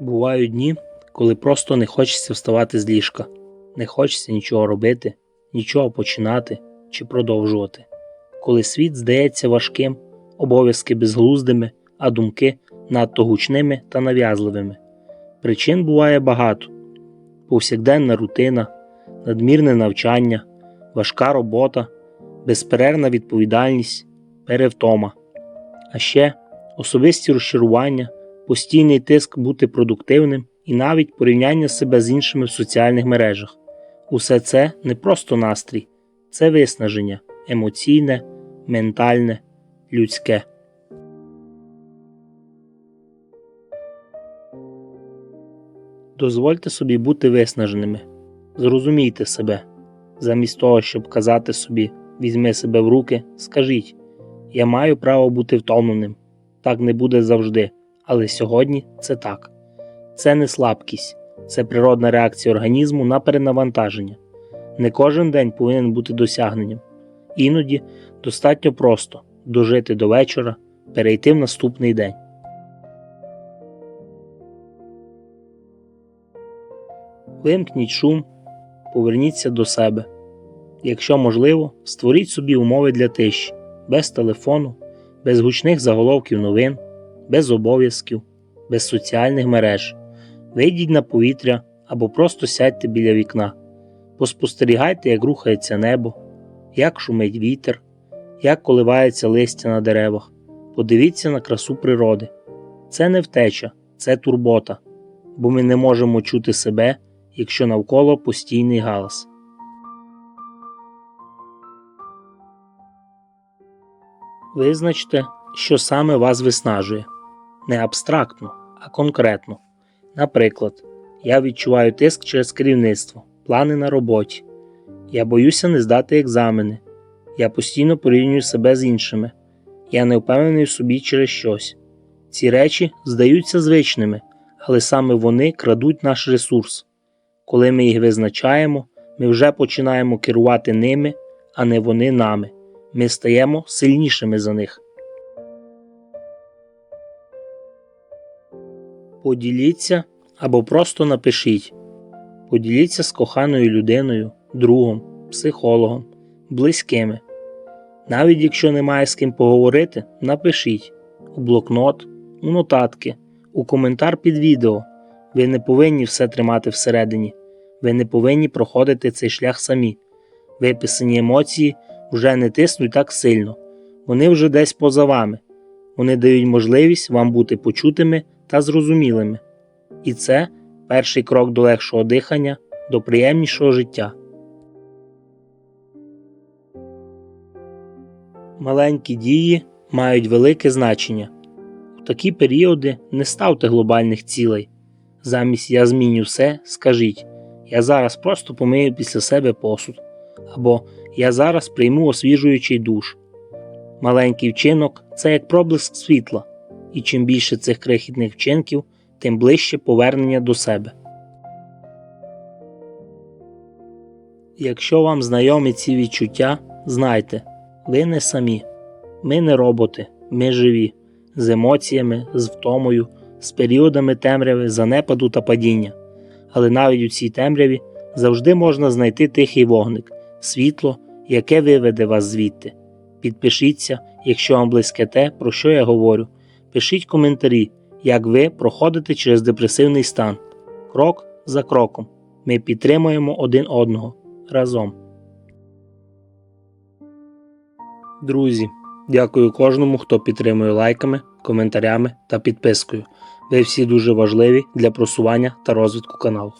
Бувають дні, коли просто не хочеться вставати з ліжка, не хочеться нічого робити, нічого починати чи продовжувати. Коли світ здається важким, обов'язки безглуздими, а думки надто гучними та нав'язливими. Причин буває багато: повсякденна рутина, надмірне навчання, важка робота, безперервна відповідальність, перевтома, а ще особисті розчарування постійний тиск бути продуктивним і навіть порівняння себе з іншими в соціальних мережах. Усе це не просто настрій, це виснаження емоційне, ментальне, людське. Дозвольте собі бути виснаженими. Зрозумійте себе. Замість того, щоб казати собі візьми себе в руки, скажіть Я маю право бути втомленим. Так не буде завжди. Але сьогодні це так. Це не слабкість, це природна реакція організму на перенавантаження. Не кожен день повинен бути досягненням. Іноді достатньо просто дожити до вечора, перейти в наступний день. Вимкніть шум, поверніться до себе. Якщо можливо, створіть собі умови для тиші, без телефону, без гучних заголовків новин без обов'язків, без соціальних мереж. Вийдіть на повітря або просто сядьте біля вікна. Поспостерігайте, як рухається небо, як шумить вітер, як коливається листя на деревах. Подивіться на красу природи. Це не втеча, це турбота, бо ми не можемо чути себе, якщо навколо постійний галас. Визначте, що саме вас виснажує не абстрактно, а конкретно. Наприклад, я відчуваю тиск через керівництво, плани на роботі. Я боюся не здати екзамени. Я постійно порівнюю себе з іншими. Я не впевнений в собі через щось. Ці речі здаються звичними, але саме вони крадуть наш ресурс. Коли ми їх визначаємо, ми вже починаємо керувати ними, а не вони нами. Ми стаємо сильнішими за них. Поділіться або просто напишіть. Поділіться з коханою людиною, другом, психологом, близькими. Навіть якщо немає з ким поговорити, напишіть у блокнот, у нотатки, у коментар під відео. Ви не повинні все тримати всередині. Ви не повинні проходити цей шлях самі. Виписані емоції вже не тиснуть так сильно. Вони вже десь поза вами. Вони дають можливість вам бути почутими та зрозумілими. І це перший крок до легшого дихання, до приємнішого життя. Маленькі дії мають велике значення. У такі періоди не ставте глобальних цілей. Замість я зміню все, скажіть Я зараз просто помию після себе посуд. Або Я зараз прийму освіжуючий душ. Маленький вчинок це як проблиск світла і чим більше цих крихітних вчинків, тим ближче повернення до себе. Якщо вам знайомі ці відчуття, знайте, ви не самі. Ми не роботи, ми живі, з емоціями, з втомою, з періодами темряви, занепаду та падіння. Але навіть у цій темряві завжди можна знайти тихий вогник, світло, яке виведе вас звідти. Підпишіться, якщо вам близьке те, про що я говорю. Пишіть коментарі, як ви проходите через депресивний стан. Крок за кроком. Ми підтримуємо один одного разом. Друзі, дякую кожному, хто підтримує лайками, коментарями та підпискою. Ви всі дуже важливі для просування та розвитку каналу.